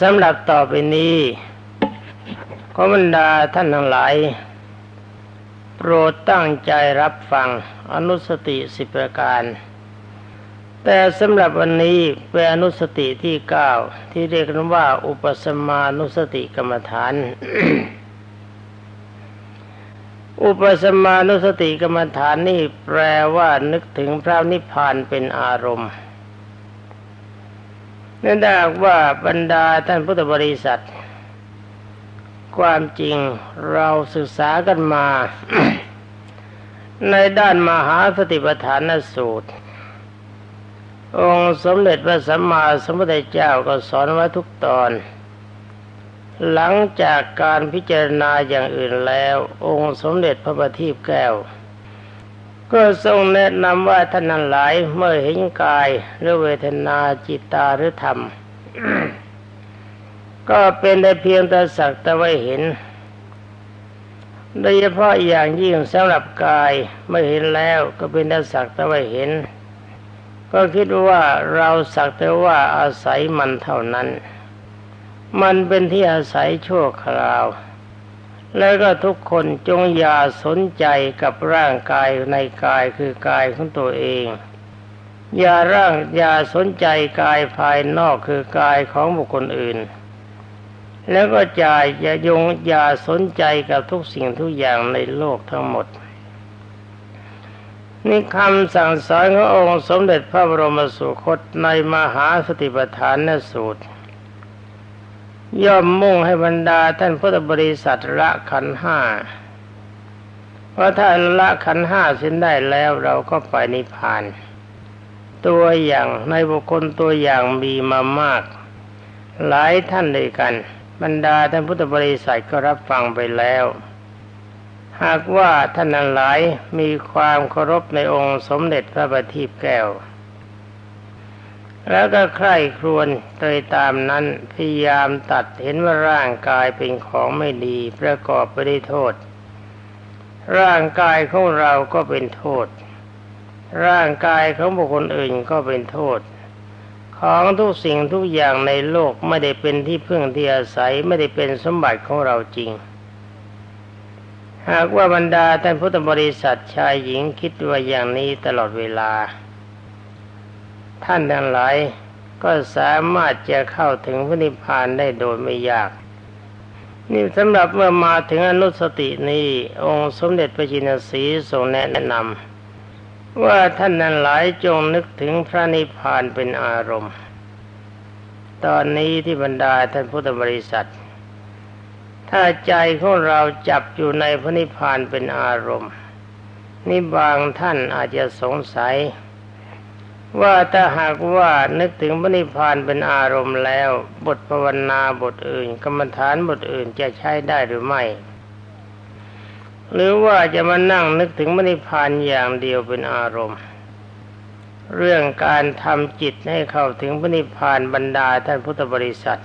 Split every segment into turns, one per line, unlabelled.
สำหรับต่อไปนี้ขอบรรดาท่านทั้งหลาย โปรดตั้งใจรับฟังอนุสติสิบประการ แต่สำหรับวันนี้เป็นอนุสติที่เก้าที่เรียกกันว่า อุปสมานุสติกรรมฐาน อุปสมานุสติกรรมฐานนี่แปลว่านึกถึงพระนิพพานเป็นอารมณ์ นั่นได้ว่าบรรดาท่านพุทธบริษัท ความจริงเราศึกษากันมา ในด้านมหาสติปัฏฐานสูตร องค์สมเด็จพระสัมมาสัมพุทธเจ้าก็สอนไว้ทุกตอน หลังจากการพิจารณาอย่างอื่นแล้ว องค์สมเด็จพระบัณฑิตแก้ว ก็ทรงแนะนำว่าท่านนั้นหลายเมื่อเห็นกายหรือเวทนาจิตตาหรือธรรม ก็เป็นได้เพียงแต่สักแต่ว่าเห็น โดยเฉพาะอย่างยิ่งสำหรับกายเมื่อเห็นแล้วก็เป็นแต่สักแต่ว่าเห็น ก็คิดว่าเราสักแต่ว่าอาศัยมันเท่านั้น มันเป็นที่อาศัยชั่วคราว แล้วก็ทุกคนจงอย่าสนใจกับร่างกายในกายคือกายของตัวเอง อย่าร่างอย่าสนใจกายภายนอกคือกายของบุคคลอื่น แล้วก็จ่ายอย่ายงอย่าสนใจกับทุกสิ่งทุกอย่างในโลกทั้งหมดนี่คำสั่งสอนขององค์สมเด็จพระบรมสุคตในมหาสติปัฏฐานสูตร ย่อมมุ่งให้บรรดาท่านพุทธบริษัทละขันห้าเพราะถ้าละขันห้าสิ้นได้แล้วเราก็ไปนิพพาน ตัวอย่างในบุคคลตัวอย่างมีมามาก หลายท่านด้วยกัน บรรดาท่านพุทธบริษัทก็รับฟังไปแล้ว หากว่าท่านนั้นหลายมีความเคารพในองค์สมเด็จพระบัณฑิตแก้ว แล้วก็ใคร่ครวญโดยตามนั้นพยายามตัดเห็นว่าร่างกายเป็นของไม่ดีประกอบไปด้วยโทษ ร่างกายของเราก็เป็นโทษ ร่างกายของบุคคลอื่นก็เป็นโทษ ของทุกสิ่งทุกอย่างในโลกไม่ได้เป็นที่พึ่งที่อาศัยไม่ได้เป็นสมบัติของเราจริง หากว่าบรรดาท่านพุทธบริษัทชายหญิงคิดว่าอย่างนี้ตลอดเวลา ท่านทั้งหลายก็สามารถจะเข้าถึงพระนิพพานได้โดยไม่ยาก นี่สำหรับเมื่อมาถึงอนุสตินี้องค์สมเด็จพระจินสีทรงแนะนำว่าท่านนั้นหลายจงนึกถึงพระนิพพานเป็นอารมณ์ ตอนนี้ที่บรรดาท่านพุทธบริษัท ถ้าใจของเราจับอยู่ในพระนิพพานเป็นอารมณ์นี่บางท่านอาจจะสงสัย ว่าถ้าหากว่านึกถึงพระนิพพานเป็นอารมณ์แล้ว บทภาวนาบทอื่น กรรมฐานบทอื่นจะใช้ได้หรือไม่ หรือว่าจะมานั่งนึกถึงพระนิพพานอย่างเดียวเป็นอารมณ์ เรื่องการทำจิตให้เข้าถึงพระนิพพานบรรดาท่านพุทธบริษัท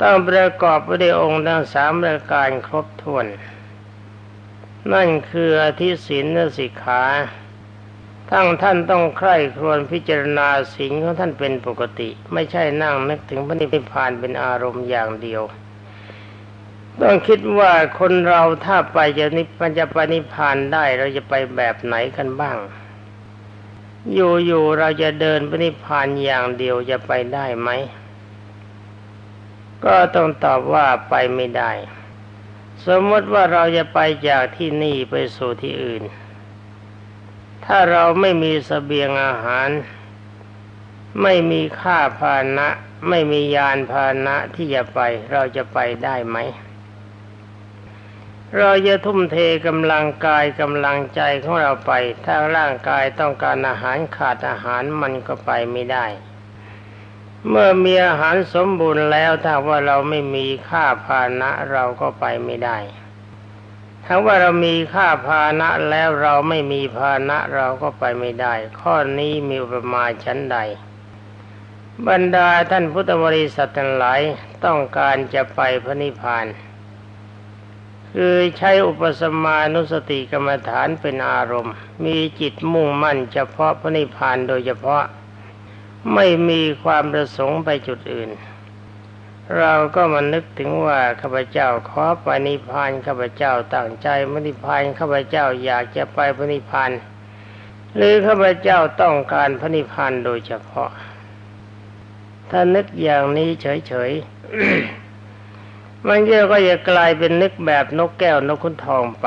ต้องประกอบไปด้วยองค์ทั้งสามประการครบถ้วน นั่นคืออธิศีลสิกขา ทั้งท่านต้องใคร่ครวญพิจารณาสิ่งของท่านเป็นปกติ ไม่ใช่นั่งนึกถึงพระนิพพานเป็นอารมณ์อย่างเดียว ต้องคิดว่าคนเราถ้าไปจะนิพพานจะไปนิพพานได้เราจะไปแบบไหนกันบ้าง อยู่ๆเราจะเดินปนิพพานอย่างเดียวจะไปได้ไหมก็ต้องตอบว่าไปไม่ได้ สมมติว่าเราจะไปจากที่นี่ไปสู่ที่อื่น ถ้าเราไม่มีสเสบียงอาหาร ไม่มีค่าพาหนะไม่มียานพาหนะที่จะไป เราจะไปได้ไหม เราจะทุ่มเทกำลังกายกำลังใจของเราไป ถ้าร่างกายต้องการอาหารขาดอาหารมันก็ไปไม่ได้ เมื่อมีอาหารสมบูรณ์แล้วถ้าว่าเราไม่มีค่าพาหนะเราก็ไปไม่ได้ ถ้าว่าเรามีค่าพานะแล้วเราไม่มีพานะเราก็ไปไม่ได้ ข้อนี้มีอุปมาชั้นใด บรรดาท่านพุทธบริษัททั้งหลายต้องการจะไปพระนิพพาน คือใช้อุปสมานุสติกรรมฐานเป็นอารมณ์ มีจิตมุ่งมั่นเฉพาะพระนิพพานโดยเฉพาะไม่มีความประสงค์ไปจุดอื่น เราก็มานึกถึงว่าข้าพเจ้าขอไปนิพพานข้าพเจ้าตั้งใจมนิพพานข้าพเจ้าอยากจะไปพระนิพพานหรือข้าพเจ้าต้องการพระนิพพานโดยเฉพาะ ถ้านึกอย่างนี้เฉยๆมันก็จะกลายเป็นนึกแบบนกแก้วนกขุนทองไป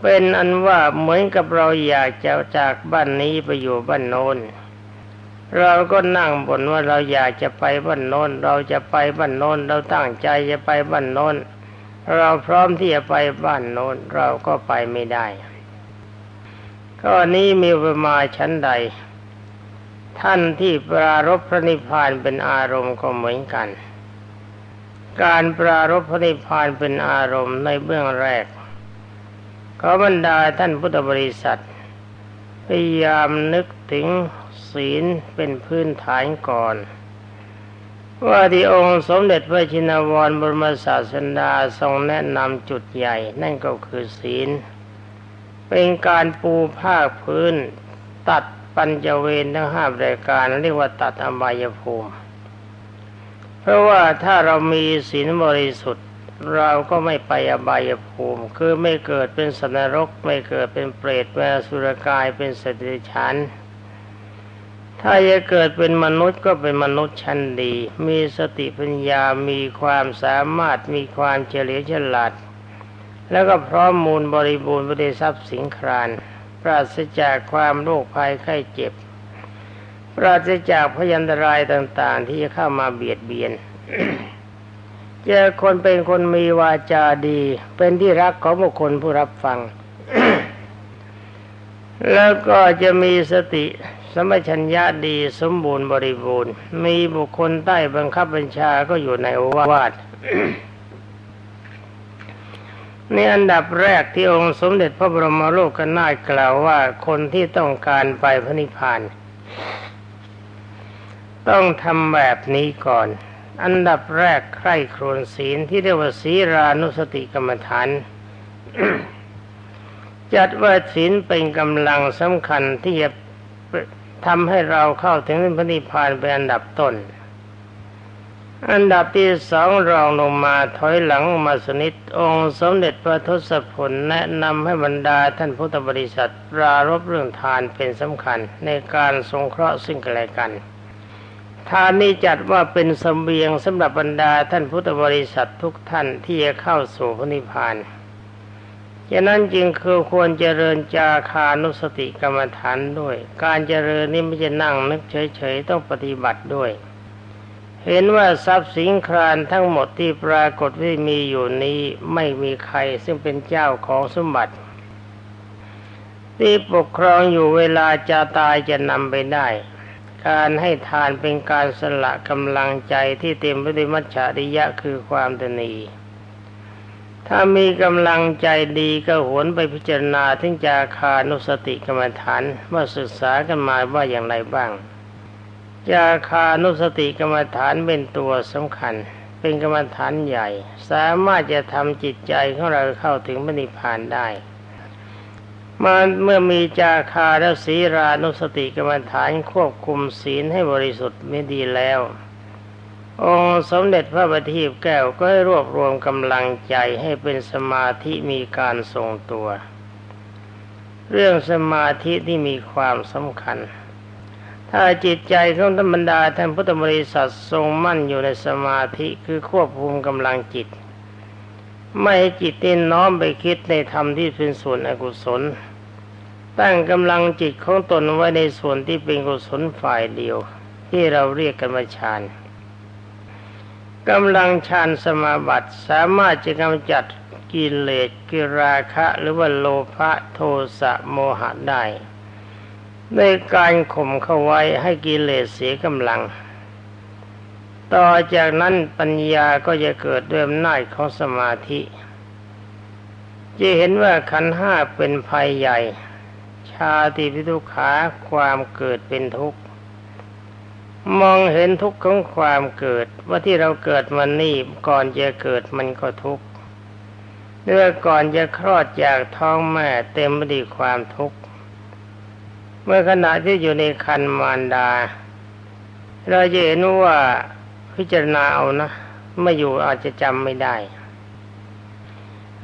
เป็นอันว่าเหมือนกับเราอยากจะจากบ้านนี้ไปอยู่บ้านโน้น เราก็นั่งบ่นว่าเราอยากจะไปบ้านโน้น เราจะไปบ้านโน้น เราตั้งใจจะไปบ้านโน้น เราพร้อมที่จะไปบ้านโน้น เราก็ไปไม่ได้ข้อนี้มีประมาชั้นใด ท่านที่ปรารบพระนิพพานเป็นอารมณ์ก็เหมือนกัน การปรารบพระนิพพานเป็นอารมณ์ในเบื้องแรกขอบรรดาท่านพุทธบริษัทพยายามนึกถึง ศีลเป็นพื้นฐานก่อน ว่าที่องค์สมเด็จพระชินวรบรมศาสดาทรงแนะนำจุดใหญ่ นั่นก็คือศีล เป็นการปูภาคพื้น ตัดปัญจเวรทั้งห้ารายการเรียกว่าตัดอบายภูมิ เพราะว่าถ้าเรามีศีลบริสุทธิ์เราก็ไม่ไปอบายภูมิ คือไม่เกิดเป็นสนรก ไม่เกิดเป็นเปรตเป็นสุรกายเป็นสติฉัน ถ้าจะเกิดเป็นมนุษย์ก็เป็นมนุษย์ชั้นดี มีสติปัญญา มีความสามารถ มีความเฉลียวฉลาด แล้วก็พร้อมมูลบริบูรณ์บริทรัพย์สิงคราน ปราศจากความโรคภัยไข้เจ็บ ปราศจากพยันตรายต่าง ๆ ที่จะเข้ามาเบียดเบียน เจอคนเป็นคนมีวาจาดี เป็นที่รักของบุคคลผู้รับฟัง แล้วก็จะมีสติสมัชัญญาดีสมบูรณ์บริบูรณ์ มีบุคคลใต้บังคับบัญชาก็อยู่ในโอวาทในอันดับแรกที่องค์สมเด็จพระบรมโลกนาถกล่าวว่าคนที่ต้องการไปพระนิพพาน ต้องทำแบบนี้ก่อน อันดับแรกใคร่ครวญศีลที่เรียกว่าศีรานุสติกรรมฐาน จัดว่าศีลเป็นกำลังสำคัญที่จะทำให้เราเข้าถึงพระนิพพานเป็นอันดับต้น อันดับที่สองรองลงมาถอยหลังมาสนิทองค์สมเด็จพระทศพลแนะนำให้บรรดาท่านพุทธบริษัทรารบเรื่องทานเป็นสำคัญในการสงเคราะห์ซึ่งกันและกัน ทานนี้จัดว่าเป็นสมเบียงสำหรับบรรดาท่านพุทธบริษัททุกท่านที่จะเข้าสู่พระนิพพาน ฉะนั้นจึงคือควรเจริญจาคานุสติกรรมฐานด้วย การเจริญนี้ไม่จะนั่งนึกเฉยๆต้องปฏิบัติด้วย เห็นว่าทรัพย์สินครานทั้งหมดที่ปรากฏที่มีอยู่นี้ไม่มีใครซึ่งเป็นเจ้าของสมบัติ ที่ปกครองอยู่เวลาจะตายจะนำไปได้ การให้ทานเป็นการสละกำลังใจที่เต็มไปด้วยมัจฉริยะคือความตนี ถ้ามีกำลังใจดีก็หวนไปพิจารณาถึงจาคานุสติกรรมฐานว่าศึกษากันมาว่าอย่างไรบ้าง จาคานุสติกรรมฐานเป็นตัวสำคัญ เป็นกรรมฐานใหญ่ สามารถจะทำจิตใจของเราเข้าถึงมรรคผานได้มันเมื่อมีจาคาและศีรานุสติกรรมฐานควบคุมศีลให้บริสุทธิ์ไม่ดีแล้ว องค์สมเด็จพระบัณฑิตแก้วก็ให้รวบรวมกำลังใจให้เป็นสมาธิมีการทรงตัว เรื่องสมาธิที่มีความสำคัญ ถ้าจิตใจของธรรมดาท่านพุทธบริษัททรงมั่นอยู่ในสมาธิคือควบคุมกำลังจิต ไม่ให้จิตเต้นน้อมไปคิดในธรรมที่เป็นส่วนอกุศล ตั้งกำลังจิตของตนไว้ในส่วนที่เป็นกุศลฝ่ายเดียว ที่เราเรียกกันว่าฌาน กำลังฌานสมาบัติสามารถจะกำจัดกิเลสกิราคะหรือว่าโลภะโทสะโมหะได้ในการข่มเข้าไว้ให้กิเลสเสียกำลัง ต่อจากนั้นปัญญาก็จะเกิดด้วยอำนาจของสมาธิ จะเห็นว่าขันห้าเป็นภัยใหญ่ ชาติพิทุขาความเกิดเป็นทุกข์ มองเห็นทุกข์ของความเกิด ว่าที่เราเกิดมันนี่ก่อนจะเกิดมันก็ทุกข์เมื่อก่อนจะคลอดจากท้องแม่เต็มไปด้วยความทุกข์เมื่อขณะที่อยู่ในคันมารดา เราจะเห็นว่าพิจารณาเอานะไม่อยู่อาจจะจำไม่ได้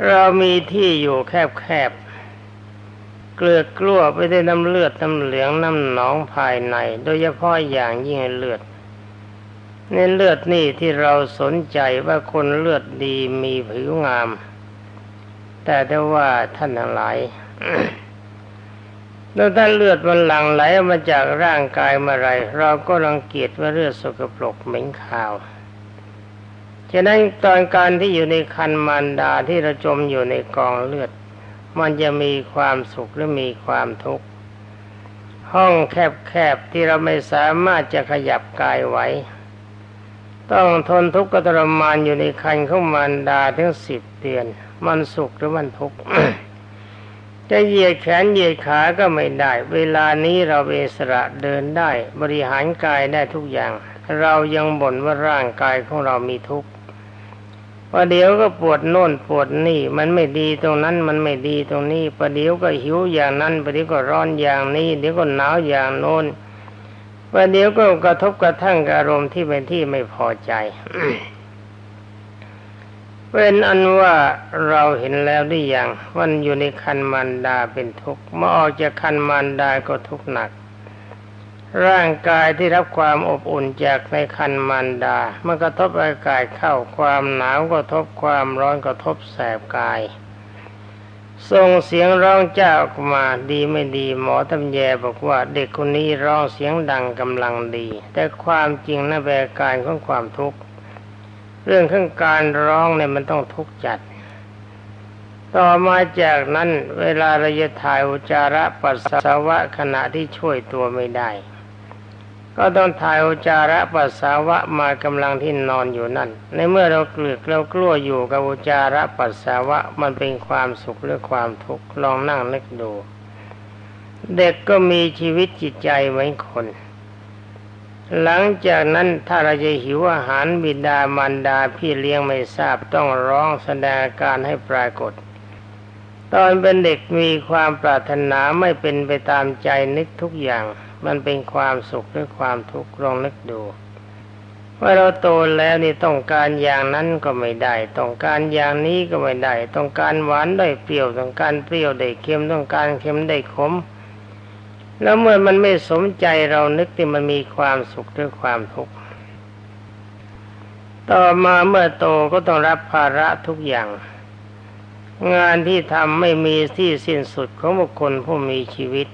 เรามีที่อยู่แคบๆ เกลือกลั้วไปด้วยน้ำเลือดน้ำเหลืองน้ำหนองภายใน โดยเฉพาะอย่างยิ่งเลือดในเลือดนี่ที่เราสนใจว่าคนเลือดดีมีผิวงาม แต่ได้ว่าท่านทั้งหลายแล้วถ้าเลือดมันหลั่งไหลมาจากร่างกายเมื่อไรเราก็รังเกียจว่าเลือดสกปรกเหม็นขาวฉะนั้นตอนการที่อยู่ในคันมารดาที่เราจมอยู่ในกองเลือด มันจะมีความสุขหรือมีความทุกข์ ห้องแคบๆที่เราไม่สามารถจะขยับกายไหวต้องทนทุกข์กทรมานอยู่ในคันของมารดาถึงสิบเดือน มันสุขหรือมันทุกข์จะเหยียดแขนเหยียดขาก็ไม่ได้ เวลานี้เราเอสระเดินได้ บริหารกายได้ทุกอย่าง เรายังบ่นว่าร่างกายของเรามีทุกข์ ประเดี๋ยวก็ปวดโน่นปวดนี่ มันไม่ดีตรงนั้นมันไม่ดีตรงนี้ประเดี๋ยวก็หิวอย่างนั้นประเดี๋ยวก็ร้อนอย่างนี้ เดี๋ยวก็หนาวอย่างโน้นประเดี๋ยวก็กระทบกระทั่งอารมณ์ที่เป็นที่ไม่พอใจเป็นอันว่าเราเห็นแล้วได้อย่างวันอยู่ในคันมารดาเป็นทุกข์เมื่อออกจากคันมารดาก็ทุกข์หนัก ร่างกายที่รับความอบอุ่นจากในคันมารดา เมื่อกระทบอากาศเข้าความหนาวก็ทบความร้อนก็ทบแสบกายส่งเสียงร้องเจ้าออกมาดีไม่ดีหมอตำแยบอกว่าเด็กคนนี้ร้องเสียงดังกำลังดี แต่ความจริงนั่นเป็นการของความทุกข์เรื่องข้างการร้องเนี่ยมันต้องทุกข์จัด ต่อมาจากนั้นเวลาเราจะถ่ายอุจาระปัสสาวะขณะที่ช่วยตัวไม่ได้ ก็ต้องถ่ายอุจาระปัสสาวะมากำลังที่นอนอยู่นั่น ในเมื่อเราเกลือกเรากลัวอยู่กับอุจจาระปัสสาวะมันเป็นความสุขหรือความทุกข์ลองนั่งนึกดู เด็กก็มีชีวิตจิตใจเหมือนคน หลังจากนั้นถ้าเราจะหิวอาหารบิดามารดาพี่เลี้ยงไม่ทราบต้องร้องแสดงอาการให้ปรากฏตอนเป็นเด็กมีความปรารถนาไม่เป็นไปตามใจนึกทุกอย่าง มันเป็นความสุขหรือความทุกข์ลองนึกดูว่าเราโตแล้วนี่ต้องการอย่างนั้นก็ไม่ได้ ต้องการอย่างนี้ก็ไม่ได้ ต้องการหวานได้เปรี้ยวต้องการเปรี้ยวได้เค็มต้องการเค็มได้ขม แล้วเมื่อมันไม่สมใจเรานึกที่มันมีความสุขหรือความทุกข์ต่อมาเมื่อโตก็ต้องรับภาระทุกอย่าง งานที่ทำไม่มีที่สิ้นสุดของบุคคลผู้มีชีวิต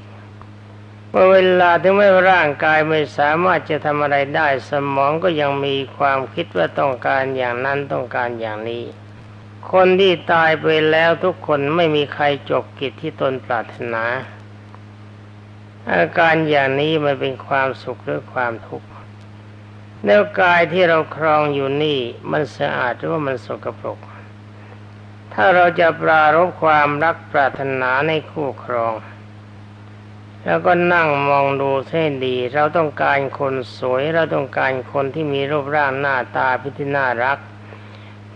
เมื่อเวลาถึงแม้ร่างกายไม่สามารถจะทำอะไรได้ สมองก็ยังมีความคิดว่าต้องการอย่างนั้นต้องการอย่างนี้ คนที่ตายไปแล้วทุกคนไม่มีใครจบกิจที่ตนปรารถนา อาการอย่างนี้มันเป็นความสุขหรือความทุกข์แล้วกายที่เราครองอยู่นี่มันสะอาดหรือว่ามันสกปรก ถ้าเราจะปรารบความรักปรารถนาในคู่ครอง แล้วก็นั่งมองดูเส้นดี เราต้องการคนสวย เราต้องการคนที่มีรูปร่างหน้าตาพิธีน่ารัก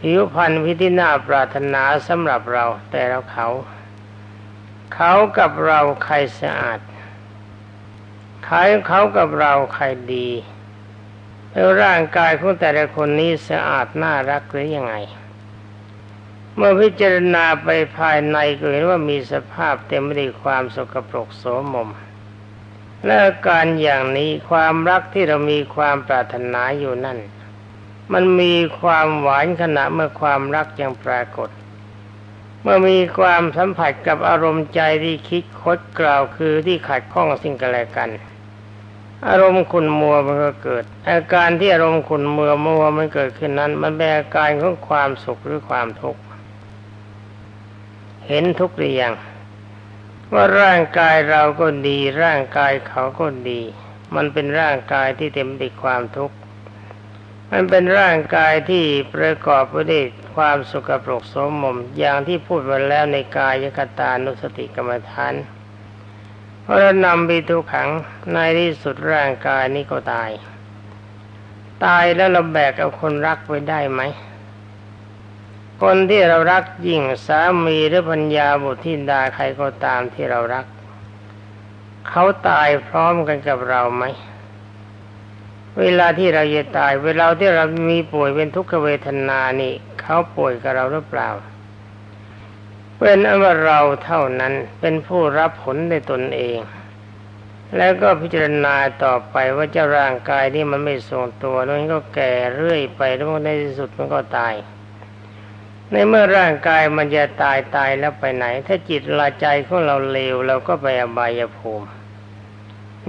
ผิวพรรณพิธีน่าปรารถนาสำหรับเรา แต่เราเขา เขากับเราใครสะอาดขายเขากับเราใครดีแล้วร่างกายของแต่ละคนนี้สะอาดน่ารักหรือยังไง เมื่อพิจารณาไปภายในก็เห็นว่ามีสภาพเต็มไปด้วยความสกปรกโสมม และการอย่างนี้ความรักที่เรามีความปรารถนาอยู่นั่น มันมีความหวานขณะเมื่อความรักยังปรากฏ เมื่อมีความสัมผัสกับอารมณ์ใจที่คิดคดกล่าวคือที่ขัดข้องสิ่งกันและกัน อารมณ์ขุนมัวมันก็เกิด อาการที่อารมณ์ขุนมัวมัวมันเกิดขึ้นนั้น มันเป็นอาการของความสุขหรือความทุกข์ เห็นทุกเรียง ว่าร่างกายเราก็ดี ร่างกายเขาก็ดี มันเป็นร่างกายที่เต็มไปด้วยความทุกข์มันเป็นร่างกายที่ประกอบไปด้วยความสุขปรกสมมมอย่างที่พูดไปแล้วในกายยคตานุสติกรรมฐานเพราะนำไปทุกขังในที่สุดร่างกายนี้ก็ตาย ตายแล้วเราแบกเอาคนรักไว้ได้ไหม คนที่เรารักยิ่งสามีหรือพัญญาบุตรทินดาใครก็ตามที่เรารัก เขาตายพร้อมกันกับเราไหม เวลาที่เราจะตาย เวลาที่เรามีป่วยเป็นทุกขเวทนานี่ เขาป่วยกับเราหรือเปล่า เป็นอันว่าเราเท่านั้นเป็นผู้รับผลในตนเอง แล้วก็พิจารณาต่อไปว่าเจ้าร่างกายนี่มันไม่ทรงตัวนั้นก็แก่เรื่อยไปแล้วในที่สุดมันก็ตาย ในเมื่อร่างกายมันจะตายตายแล้วไปไหน ถ้าจิตลาใจของเราเลวเราก็ไปอบายภูมิ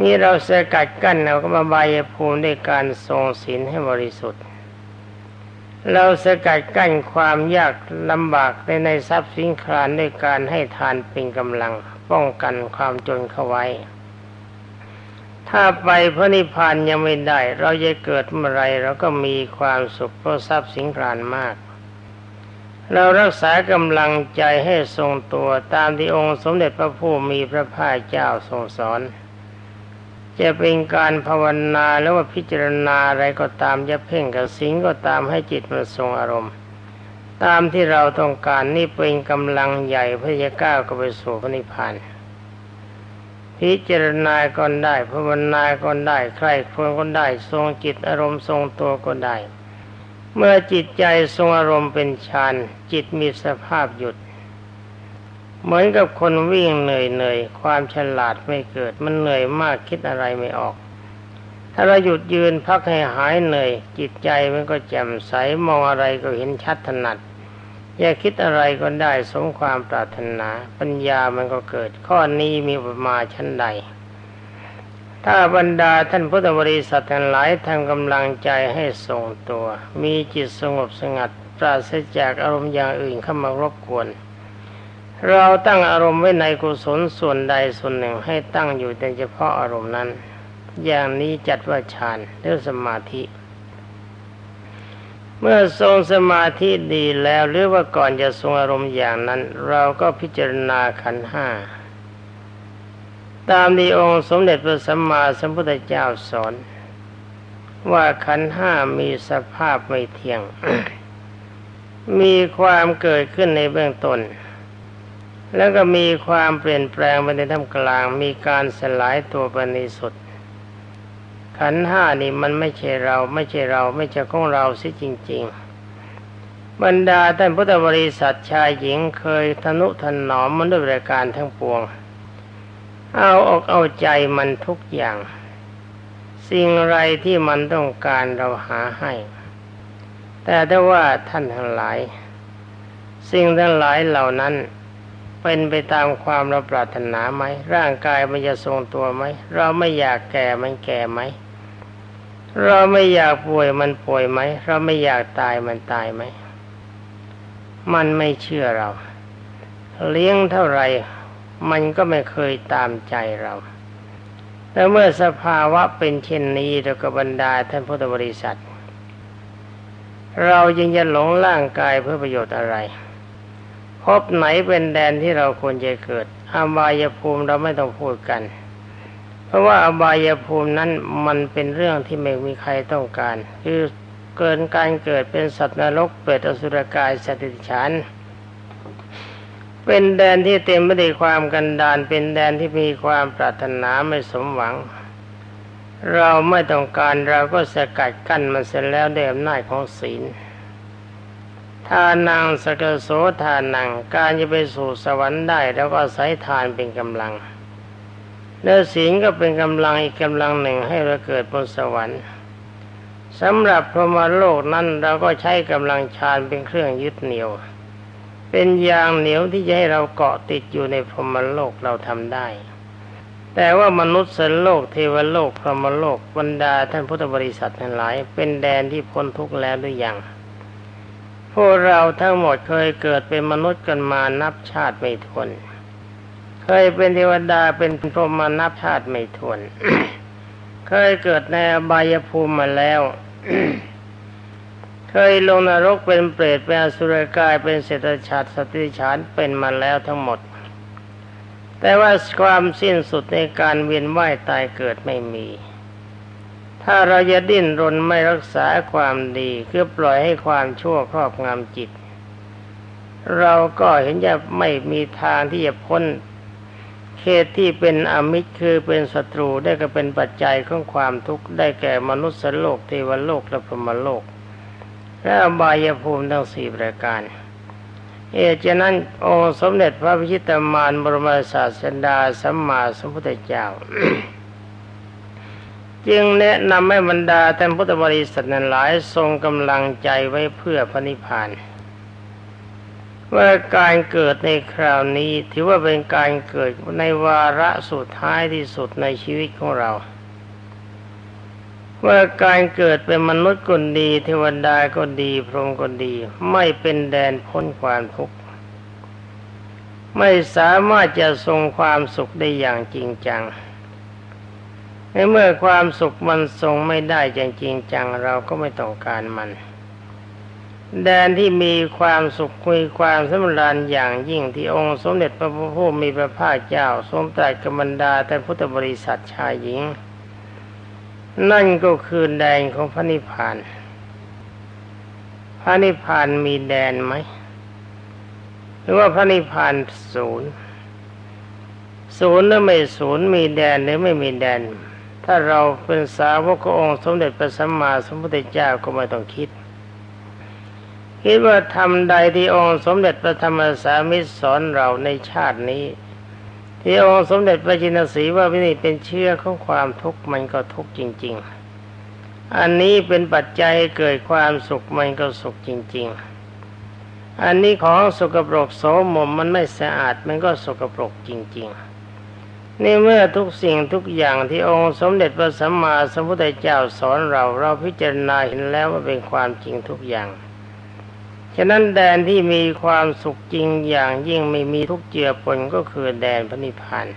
นี่เราสกัดกั้นเราก็มาบายภูมิด้วยการทรงศีลให้บริสุทธิ์ เราสกัดกั้นความยากลำบากในในทรัพย์สินครานด้วยการให้ทานเป็นกำลัง ป้องกันความจนเข้าไว้ ถ้าไปพระนิพพานยังไม่ได้ เราจะเกิดเมื่อไรเราก็มีความสุขเพราะทรัพย์สินครานมาก เรารักษากำลังใจให้ทรงตัวตามที่องค์สมเด็จพระผู้มีพระภาคเจ้าทรงสอน จะเป็นการภาวนาแล้วว่าพิจารณาอะไรก็ตามจะเพ่งกับสิ่งก็ตามให้จิตมันทรงอารมณ์ ตามที่เราต้องการนี่เป็นกำลังใหญ่เพื่อจะก้าวไปสู่พระนิพพานพิจารณาก็ได้ภาวนาก็ได้ใครควรก็ได้ทรงจิตอารมณ์ทรงตัวก็ได้ เมื่อจิตใจทรงอารมณ์เป็นฌานจิตมีสภาพหยุด เหมือนกับคนวิ่งเหนื่อยเหนื่อยความฉลาดไม่เกิด มันเหนื่อยมากคิดอะไรไม่ออก ถ้าเราหยุดยืนพักให้หายเหนื่อย จิตใจมันก็แจ่มใสมองอะไรก็เห็นชัดถนัดอยากคิดอะไรก็ได้สมความปรารถนา ปัญญามันก็เกิด ข้อนี้มีประมาชั้นใด ถ้าบรรดาท่านพุทธบริษัททั้งหลายทำกำลังใจให้ทรงตัว มีจิตสงบสงัด ปราศจากอารมณ์อย่างอื่นเข้ามารบกวน เราตั้งอารมณ์ไว้ในกุศลส่วนใดส่วนหนึ่งให้ตั้งอยู่แต่เฉพาะอารมณ์นั้น อย่างนี้จัดว่าฌานหรือสมาธิ เมื่อทรงสมาธิดีแล้วหรือว่าก่อนจะทรงอารมณ์อย่างนั้น เราก็พิจารณาขันห้า ตามที่องค์สมเด็จพระสัมมาสัมพุทธเจ้าสอน ว่าขันห้ามีสภาพไม่เที่ยง มีความเกิดขึ้นในเบื้องต้น แล้วก็มีความเปลี่ยนแปลงไปในท่ามกลาง มีการสลายตัวไปในสุด ขันห้านี่มันไม่ใช่เราไม่ใช่เราไม่ใช่ของเราสิจริง ๆบรรดาท่านพุทธบริษัทชายหญิงเคยทนุถนอมมันด้วยรายการทั้งปวง เอาอกเอาใจมันทุกอย่าง สิ่งไรที่มันต้องการเราหาให้ แต่ถ้าว่าท่านทั้งหลาย สิ่งทั้งหลายเหล่านั้นเป็นไปตามความเราปรารถนาไหม ร่างกายมันจะทรงตัวไหม เราไม่อยากแก่มันแก่ไหม เราไม่อยากป่วยมันป่วยไหม เราไม่อยากตายมันตายไหม มันไม่เชื่อเรา เลี้ยงเท่าไร มันก็ไม่เคยตามใจเรา แต่เมื่อสภาวะเป็นเช่นนี้เราก็บรรดาท่านพุทธบริษัท เรายังจะหลงร่างกายเพื่อประโยชน์อะไร พบไหนเป็นแดนที่เราควรจะเกิดอบายภูมิเราไม่ต้องพูดกัน เพราะว่าอบายภูมินั้นมันเป็นเรื่องที่ไม่มีใครต้องการ คือเกินการเกิดเป็นสัตว์นรกเปิดอสุรกายสติฉัน เป็นแดนที่เต็มไปด้วยความกันดานเป็นแดนที่มีความปรารถนาไม่สมหวัง เราไม่ต้องการเราก็สกัดกั้นมันเสร็จแล้วด้วยอำนาจของศีลทานังสกโสทานังการจะไปสู่สวรรค์ได้ แล้วก็ใช้ทานเป็นกำลังแล้วศีลก็เป็นกำลังอีกกำลังหนึ่งให้เราเกิดบนสวรรค์สำหรับพรหมโลกนั้นเราก็ใช้กำลังฌานเป็นเครื่องยึดเหนี่ยว เป็นยางเหนียวที่จะให้เราเกาะติดอยู่ในพรหมโลกเราทำได้ แต่ว่ามนุษย์สโลกเทวโลกพรหมโลกบรรดาท่านพุทธบริษัททั้งหลาย เป็นแดนที่พ้นทุกข์แล้วหรือยัง พวกเราทั้งหมดเคยเกิดเป็นมนุษย์กันมานับชาติไม่ทวน เคยเป็นเทวดาเป็นพรหมานับชาติไม่ทวน เคยเกิดในอบายภูมิมาแล้ว ยลงนรกเป็นเปรตเป็นอสุรกายเป็นเศรษฐชาติสติฉานเป็นมาแล้วทั้งหมด แต่ว่าความสิ้นสุดในการเวียนว่ายตายเกิดไม่มี ถ้าเราจะดิ้นรนไม่รักษาความดีคือปล่อยให้ความชั่วครอบงำจิต เราก็เห็นจะไม่มีทางที่จะพ้นเขตที่เป็นอมิตรคือเป็นศัตรูได้ก็เป็นปัจจัยของความทุกข์ได้แก่มนุษย์โลกเทวโลกและพรหมโลก และอบายภูมิทั้งสี่ประการ เอเจนั้นองค์สมเด็จพระพิชิตมารบรมศาสดาสัมมาสัมพุทธเจ้า จึงแนะนำให้บรรดาท่านพุทธบริษัทนั้นหลายทรงกำลังใจไว้เพื่อพระนิพพานว่าการเกิดในคราวนี้ถือว่าเป็นการเกิดในวาระสุดท้ายที่สุดในชีวิตของเรา ว่าการเกิดเป็นมนุษย์ก็ดี เทวดาก็ดี พรหมก็ดี ไม่เป็นแดนพ้นความทุกข์ไม่สามารถจะทรงความสุขได้อย่างจริงจังในเมื่อความสุขมันทรงไม่ได้อย่างจริงจังเราก็ไม่ต้องการมัน แดนที่มีความสุขมีความสำราญอย่างยิ่งที่องค์สมเด็จพระพุทธมีพระภาคเจ้า ทรงตรัสกับบรรดาแต่พุทธบริษัทชายหญิง นั่นก็คือแดนของพระนิพพาน พระนิพพานมีแดนไหม หรือว่าพระนิพพานศูนย์ศูนย์หรือไม่ศูนย์มีแดนหรือไม่มีแดน ถ้าเราเป็นสาวกององค์สมเด็จพระสัมมาสัมพุทธเจ้าก็ไม่ต้องคิด คิดว่าทำใดที่องค์สมเด็จพระธรรมสามิตรสอนเราในชาตินี้ ที่องค์สมเด็จพระจินสีว่าวินิเป็นเชื่อของความทุกข์มันก็ทุกข์จริง ๆ อันนี้เป็นปัจจัยเกิดความสุขมันก็สุขจริง ๆ อันนี้ของสกปรกโสมมมันไม่สะอาดมันก็สกปรกจริง ๆนี่เมื่อทุกสิ่งทุกอย่างที่องค์สมเด็จพระสัมมาสัมพุทธเจ้าสอนเราเราพิจารณาเห็นแล้วว่าเป็นความจริงทุกอย่าง ฉะนั้นแดนที่มีความสุขจริงอย่างยิ่งไม่มีทุกเจือปนก็คือแดนพระนิพพาน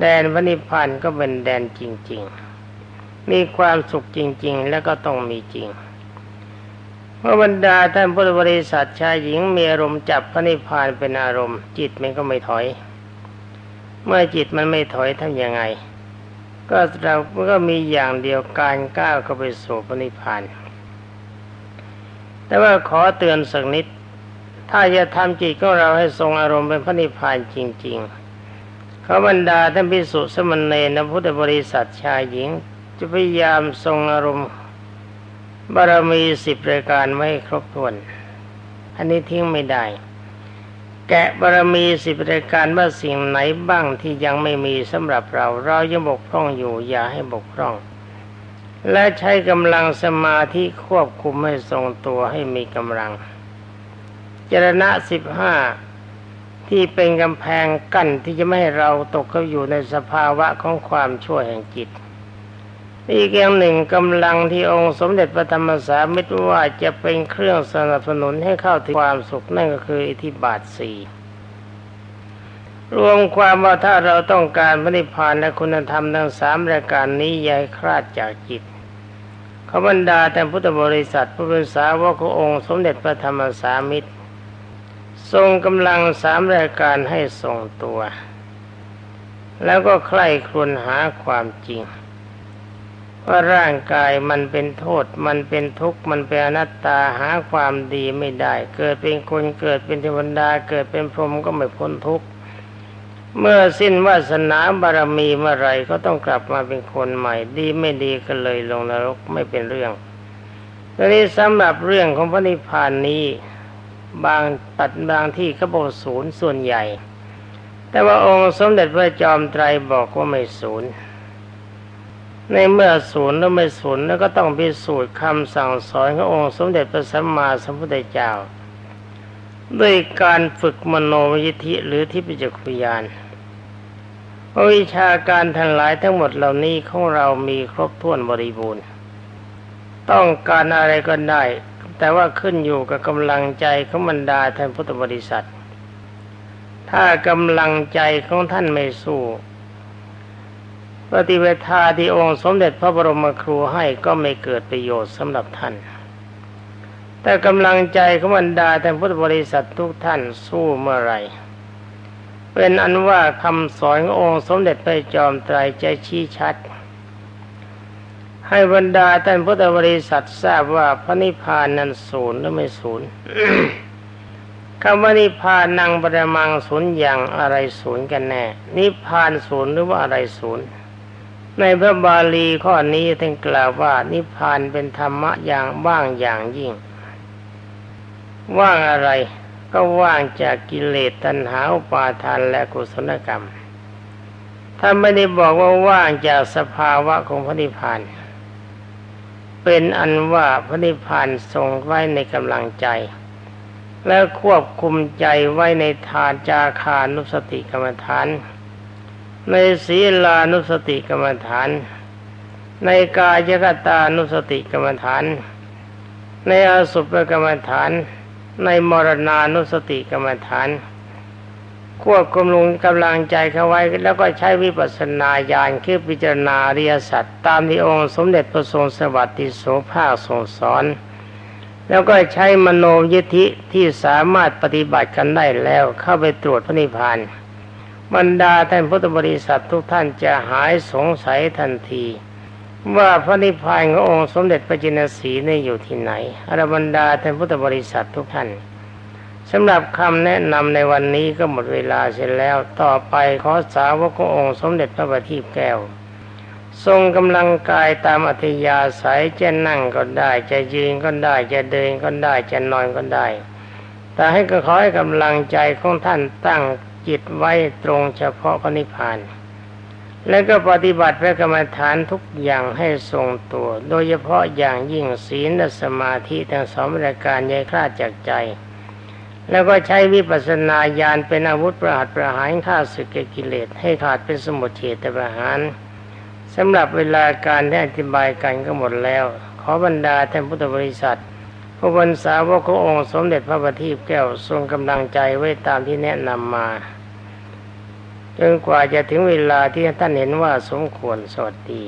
แดนพระนิพพานก็เป็นแดนจริง ๆ มีความสุขจริง ๆ แล้วก็ต้องมีจริงเมื่อบรรดาท่านพุทธบริษัทชายหญิงมีอารมณ์จับพระนิพพานเป็นอารมณ์ จิตมันก็ไม่ถอย เมื่อจิตมันไม่ถอยทำยังไง ก็เราก็มีอย่างเดียวการก้าวเข้าไปสู่พระนิพพาน แต่ว่าขอเตือนสักนิด ถ้าจะทำจิตของเราให้ทรงอารมณ์เป็นพระนิพพานจริง ๆเขาบรรดาท่านพิสุสมณเณรพุทธบริษัทชายหญิง จะพยายามทรงอารมณ์บารมีสิบรายการไม่ครบถ้วน อันนี้ทิ้งไม่ได้ แกะบารมีสิบรายการว่าสิ่งไหนบ้างที่ยังไม่มีสำหรับเรา เรายังบกพร่องอยู่อย่าให้บกพร่อง และใช้กำลังสมาธิควบคุมให้ทรงตัวให้มีกำลัง จรณะสิบห้าที่เป็นกำแพงกั้นที่จะไม่ให้เราตกเข้าอยู่ในสภาวะของความชั่วแห่งจิต อีกอย่างหนึ่งกำลังที่องค์สมเด็จพระธรรมสามิตรว่าจะเป็นเครื่องสนับสนุนให้เข้าถึงความสุขนั่นก็คืออิทธิบาทสี่ รวมความว่าถ้าเราต้องการพระนิพพานและคุณธรรมทั้งสามรายการนี้ย้ายคลาดจากจิตขบรรดาแต่พุทธบริษัทผู้เป็นสาวกขององค์ สมเด็จพระธรรมสามิตร ทรงกำลังสามรายการให้ทรงตัว แล้วก็ใคร่ครวญหาความจริง ว่าร่างกายมันเป็นโทษ มันเป็นทุกข์ มันเป็นอนัตตาหาความดีไม่ได้ เกิดเป็นคนเกิดเป็นเทวดาเกิดเป็นพรหมก็ไม่พ้นทุกข์ เมื่อสิ้นวาสนาบารมีเมื่อไรก็ต้องกลับมาเป็นคนใหม่ ดีไม่ดีก็เลยลงนรกไม่เป็นเรื่องทีนี้สำหรับเรื่องของพระนิพพานนี้ บางตัดบางที่เขาบอกศูนย์ส่วนใหญ่ แต่ว่าองค์สมเด็จพระจอมไตรบอกว่าไม่ศูนย์ในเมื่อศูนย์แล้วไม่ศูนย์แล้วก็ต้องพิสูจน์คำสั่งสอนขององค์สมเด็จพระสัมมาสัมพุทธเจ้า ด้วยการฝึกมโนวิธิหรือทิพยจักรยาน วิชาการทั้งหลายทั้งหมดเหล่านี้ของเรามีครบถ้วนบริบูรณ์ ต้องการอะไรก็ได้ แต่ว่าขึ้นอยู่กับกำลังใจของบรรดาท่านพุทธบริษัท ถ้ากำลังใจของท่านไม่สู้ปฏิเวทาที่องค์สมเด็จพระบรมครูให้ก็ไม่เกิดประโยชน์สำหรับท่าน แต่กำลังใจของบรรดาท่านพุทธบริษัททุกท่านสู้เมื่อไหร่ เป็นอันว่าคำสอนขององค์สมเด็จพระจอมไตรใจชี้ชัด ให้บรรดาท่านพุทธบริษัททราบว่าพระนิพพานนั้นศูนย์หรือไม่ศูนย์คำว่านิพพานนังปรมังศูนย์อย่างอะไรศูนย์กันแน่ นิพพานศูนย์หรือว่าอะไรศูนย์ ในพระบาลีข้อนี้ท่านกล่าวว่า นิพพานเป็นธรรมะอย่างว่างอย่างยิ่ง ว่างอะไร ก็ว่างจากกิเลสตัณหาอุปาทานและกุศลกรรม ถ้าไม่ได้บอกว่าว่างจากสภาวะของพระนิพพาน เป็นอันว่าพระนิพพานทรงไว้ในกำลังใจ และควบคุมใจไว้ในทานจาคานุสติกรรมฐาน ในศีลานุสติกรรมฐาน ในกายกตานุสติกรรมฐาน ในอสุภกรรมฐาน ในมรณานุสติกรรมฐาน ควบคุมลงกำลังใจเข้าไว้ แล้วก็ใช้วิปัสสนาญาณคือพิจารณาเรียสัตตามที่องค์สมเด็จพระทรงสวัสดิโสภาคทรงสอน แล้วก็ใช้มโนยิธิที่สามารถปฏิบัติกันได้แล้วเข้าไปตรวจพระนิพพานบรรดาท่านพุทธบริษัททุกท่านจะหายสงสัยทันที ว่าพระนิพพานขององค์สมเด็จพระจินสีนี่อยู่ที่ไหนอรบรรดาท่านพุทธบริษัททุกท่านสำหรับคำแนะนำในวันนี้ก็หมดเวลาเสร็จแล้วต่อไปขอสาวกขององค์สมเด็จพระบัณฑิตแก้ว ทรงกำลังกายตามอัธยาศัยจะนั่งก็ได้ จะยืนก็ได้ จะเดินก็ได้ จะนอนก็ได้ แต่ให้ก็ขอให้กำลังใจของท่านตั้งจิตไว้ตรงเฉพาะพระนิพพาน และก็ปฏิบัติพระกรรมฐานทุกอย่างให้ทรงตัว โดยเฉพาะอย่างยิ่งศีลและสมาธิทั้งสองประการใหญ่คลาดจากใจ แล้วก็ใช้วิปัสสนาญาณเป็นอาวุธประหัตประหารฆ่าศึกกิเลสให้ขาดเป็นสมุทเฉตประหารสำหรับเวลาการที่อธิบายกันก็หมดแล้ว ขอบรรดาท่านพุทธบริษัทพระบรรสาวกขององค์สมเด็จพระบัณฑิตแก้วทรงกำลังใจไว้ตามที่แนะนำมา จนกว่าจะถึงเวลาที่ท่านเห็นว่าสมควรสวัสดี